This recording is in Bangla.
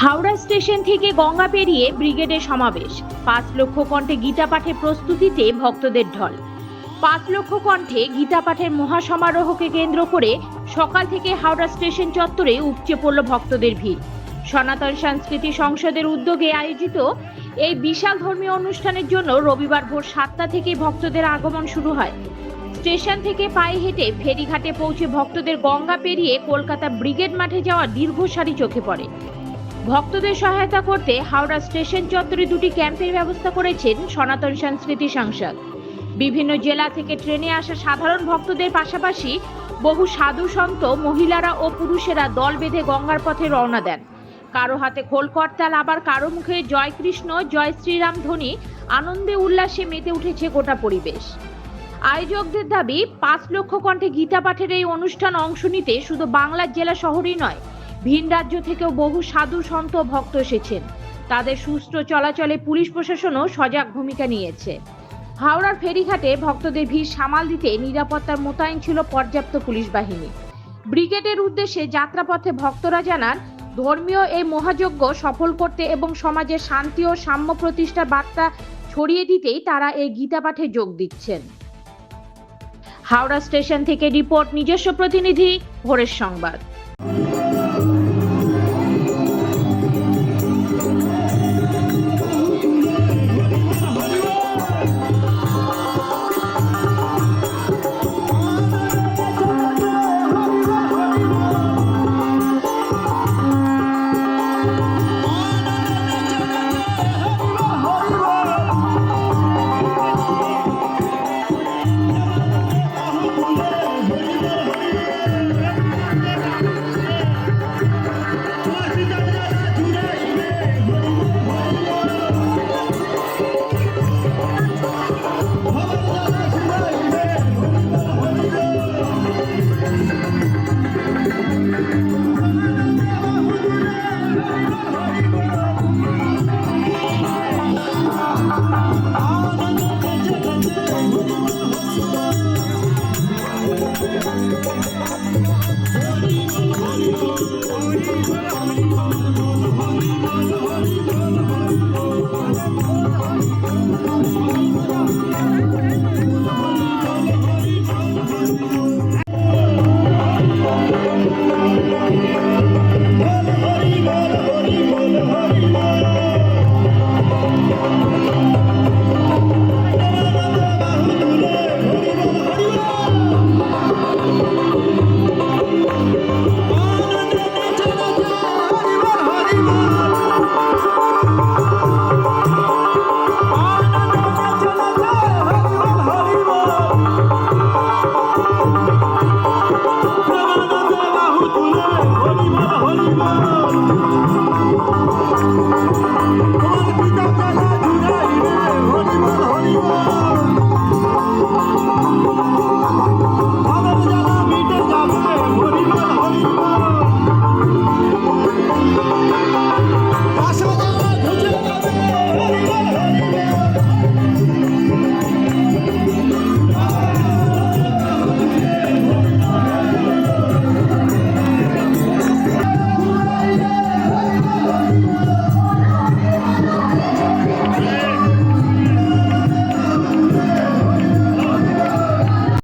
হাওড়া স্টেশন থেকে গঙ্গা পেরিয়ে ব্রিগেডের সমাবেশ। পাঁচ লক্ষ কণ্ঠে গীতা পাঠের প্রস্তুতিতে ভক্তদের ঢল। পাঁচ লক্ষ কণ্ঠে গীতা পাঠের মহাসমারোহকে কেন্দ্র করে সকাল থেকে হাওড়া স্টেশন চত্বরে উপচে পড়ল ভক্তদের ভিড়। সনাতন সংস্কৃতি সংসদের উদ্যোগে আয়োজিত এই বিশাল ধর্মীয় অনুষ্ঠানের জন্য রবিবার ভোর সাতটা থেকে ভক্তদের আগমন শুরু হয়। স্টেশন থেকে পায়ে হেঁটে ফেরিঘাটে পৌঁছে ভক্তদের গঙ্গা পেরিয়ে কলকাতা ব্রিগেড মাঠে যাওয়া দীর্ঘ সারি চোখে পড়ে। ভক্তদের সহায়তা করতে হাওড়া স্টেশন চত্বরে দুটি ক্যাম্পের ব্যবস্থা করেছেন সনাতন সংস্কৃতি সংসদ। বিভিন্ন জেলা থেকে ট্রেনে আসা সাধারণ ভক্তদের পাশাপাশি বহু সাধু সন্ত, মহিলারা ও পুরুষেরা দল বেঁধে গঙ্গার পথে রওনা দেন। কারও হাতে খোল করতাল আবার কারও মুখে জয় কৃষ্ণ, জয় শ্রীরাম ধ্বনি, আনন্দে উল্লাসে মেতে উঠেছে গোটা পরিবেশ। আয়োজকদের দাবি, পাঁচ লক্ষ কণ্ঠে গীতা পাঠের এই অনুষ্ঠান অংশ নিতে শুধু বাংলার জেলা শহরই নয় ভিন রাজ্য থেকেও বহু সাধু সন্ত ভক্ত এসেছেন। তাদের সুষ্ঠু চলাচলে পুলিশ প্রশাসনও সজাগ ভূমিকা নিয়েছে। হাওড়ার ফেরিঘাটে ভক্তদের ভিড় সামাল দিতে নিরাপত্তার মোতায়েন ছিল পর্যাপ্ত পুলিশ বাহিনী। ব্রিগেডের উদ্দেশ্যে যাত্রাপথে ভক্তরা জানান, ধর্মীয় এই মহাযজ্ঞ সফল করতে এবং সমাজে শান্তি ও সাম্য প্রতিষ্ঠার বার্তা ছড়িয়ে দিতেই তারা এই গীতা পাঠে যোগ দিচ্ছেন। হাওড়া স্টেশন থেকে রিপোর্ট, নিজস্ব প্রতিনিধি ভোরের সংবাদ। 橋本